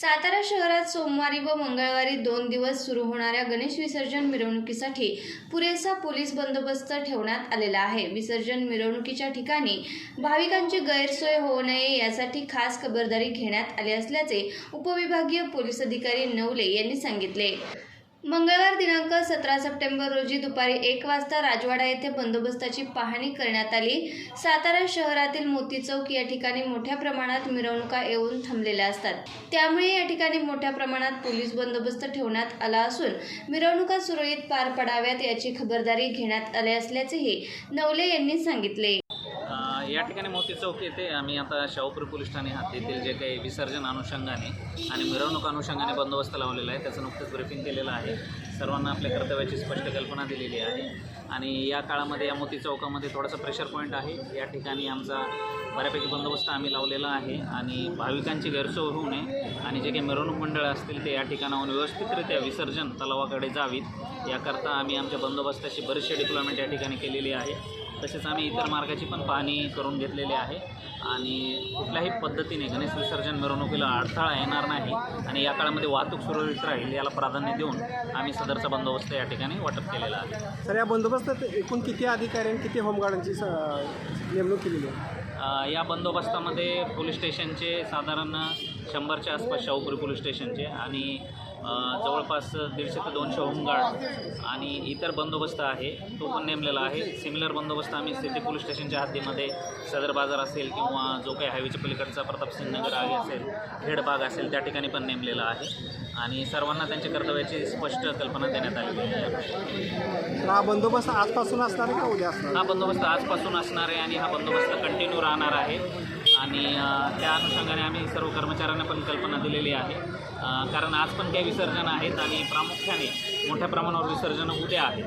सातारा शहरात सोमवारी व मंगळवारी दोन दिवस सुरू होणाऱ्या गणेश विसर्जन मिरवणुकीसाठी पुरेसा पोलीस बंदोबस्त ठेवण्यात आलेला आहे. विसर्जन मिरवणुकीच्या ठिकाणी भाविकांची गैरसोय होऊ नये यासाठी खास खबरदारी घेण्यात आली असल्याचे उपविभागीय पोलीस अधिकारी नवले यांनी सांगितले. मंगळवार दिनांक सतरा सप्टेंबर रोजी दुपारी एक वाजता राजवाडा येथे बंदोबस्ताची पाहणी करण्यात आली. सातारा शहरातील मोती चौक या ठिकाणी मोठ्या प्रमाणात मिरवणुका येऊन थांबलेल्या असतात. त्यामुळे या ठिकाणी मोठ्या प्रमाणात पोलीस बंदोबस्त ठेवण्यात आला असून मिरवणुका सुरळीत पार पडाव्यात याची खबरदारी घेण्यात आली असल्याचेही नवले यांनी सांगितले. या ठिकाणी मोती चौक येथे आम्ही आता शाहूपूर पोलीस ठाणे हद्दीतील जे काही विसर्जन अनुषंगाने आणि मिरवणूक अनुषंगाने बंदोबस्त लावलेला आहे. त्याचं नुकतंच ब्रिफिंग केलेलं आहे. सर्वांना आपल्या कर्तव्याची स्पष्ट कल्पना दिलेली आहे. आणि या काळामध्ये या मोती चौकामध्ये थोडासा प्रेशर पॉईंट आहे. या ठिकाणी आमचा बऱ्यापैकी बंदोबस्त आम्ही लावलेला आहे. आणि भाविकांची गैरसोय होऊ नये आणि जे काही मिरवणूक मंडळं असतील ते या ठिकाणाहून व्यवस्थितरित्या विसर्जन तलावाकडे जावीत. याकरता आम्ही आमच्या बंदोबस्ताची बरीचशी डिप्लॉयमेंट या ठिकाणी केलेली आहे. तसेच आम्ही इतर मार्गाची पण पाहणी करून घेतलेली आहे. आणि कुठल्याही पद्धतीने गणेश विसर्जन मिरवणुकीला अडथळा येणार नाही आणि या काळामध्ये वाहतूक सुरळीत राहील याला प्राधान्य देऊन आम्ही सदरचा बंदोबस्त या ठिकाणी वाटप केलेला आहे. सर या बंदोबस्तात एकूण किती अधिकारी आणि किती होमगार्डांची स- नेमणूक केलेली आहे? या बंदोबस्तामध्ये पोलीस स्टेशनचे साधारण शंभरच्या आसपास शाहूपुरी पोलीस स्टेशनचे आणि जवळपास दीडशे ते दोनशे होमगार्ड आणि इतर बंदोबस्त आहे तो पण नेमलेला आहे. सिमिलर बंदोबस्त आम्ही सिटी पोलीस स्टेशनच्या हद्दीमध्ये सदर बाजार असेल किंवा जो काही हायवेच्या पलीकडचा प्रतापसिंग नगर आहे असेल खेडबाग असेल त्या ठिकाणी पण नेमलेला आहे. आणि सर्वांना त्यांच्या कर्तव्याची स्पष्ट कल्पना देण्यात आलेली आहे हा बंदोबस्त आजपासून असणार आहे का उद्या असणार हा बंदोबस्त आजपासून असणार आहे आणि हा बंदोबस्त कंटिन्यू राहणार आहे. आणि त्या अनुषंगाने आम्ही सर्व कर्मचाऱ्यांना पण कल्पना दिलेली आहे. कारण आज पण काही विसर्जन आहेत आणि प्रामुख्याने मोठ्या प्रमाणावर विसर्जन उद्या आहे